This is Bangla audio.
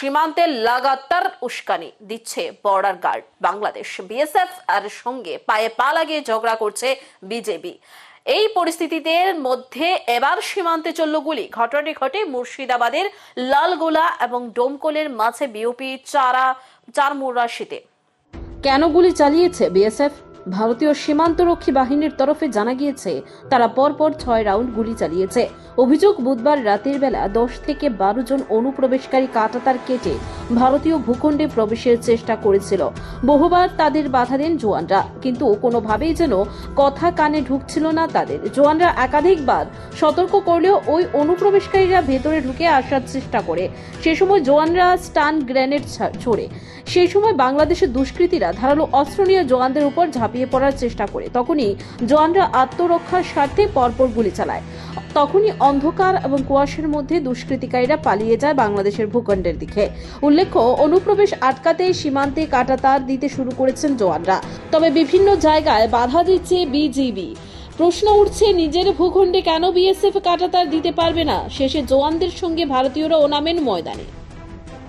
সীমান্তে লাগাতার উস্কানি দিচ্ছে বর্ডার গার্ড বাংলাদেশ বিএসএফ আর সঙ্গে পায়ে পা লাগিয়ে ঝগড়া করছে বিজেপি এই পরিস্থিতিতে মধ্যে এবার সীমান্তে চলল গুলি। ঘটনাটি ঘটে মুর্শিদাবাদের লালগোলা এবং ডোমকলের মাঝে বিওপি চারা চারমুরাশিতে কেন গুলি চালিয়েছে বিএসএফ ভারতীয় সীমান্তরক্ষী বাহিনীর তরফে জানা গিয়েছে, তারা পরপর ছয় রাউন্ড গুলি চালিয়েছে। অভিযোগ বুধবার রাতের বেলা দশ থেকে বারো জন অনুপ্রবেশকারী কাটাতার কেটে ভারতীয় ভূখণ্ডে প্রবেশের চেষ্টা করেছিল। বহুবার তাদের বাধা দেন জোয়ানরা, কিন্তু কোনোভাবেই যেন কথা কানে ঢুকছিল না তাদের। জোয়ানরা একাধিকবার সতর্ক করলেও ওই অনুপ্রবেশকারীরা ভেতরে ঢুকে আসার চেষ্টা করে। সে সময় জোয়ানরা স্টান গ্রেনেড ছোড়ে। সেই সময় বাংলাদেশের দুষ্কৃতীরা ধারালো অস্ত্র নিয়ে জওয়ানদের উপর ঝাঁপিয়ে পড়ার চেষ্টা করে। তখনই জোয়ানরা আত্মরক্ষার স্বার্থে পরপর গুলি চালায়। তখনই অন্ধকার এবং কুয়াশের মধ্যে দুষ্কৃতিকারীরা পালিয়ে যায় বাংলাদেশের ভূখণ্ডের দিকে। উল্লেখ্য, অনুপ্রবেশ আটকাতে সীমান্তে কাটাতার দিতে শুরু করেছেন জওয়ানরা। তবে বিভিন্ন জায়গায় বাধা দিচ্ছে বিজিবি। প্রশ্ন উঠছে, নিজের ভূখণ্ডে কেন বিএসএফ কাটাতার দিতে পারবে না? শেষে জওয়ানদের সঙ্গে ভারতীয়রা নামেন ময়দানে।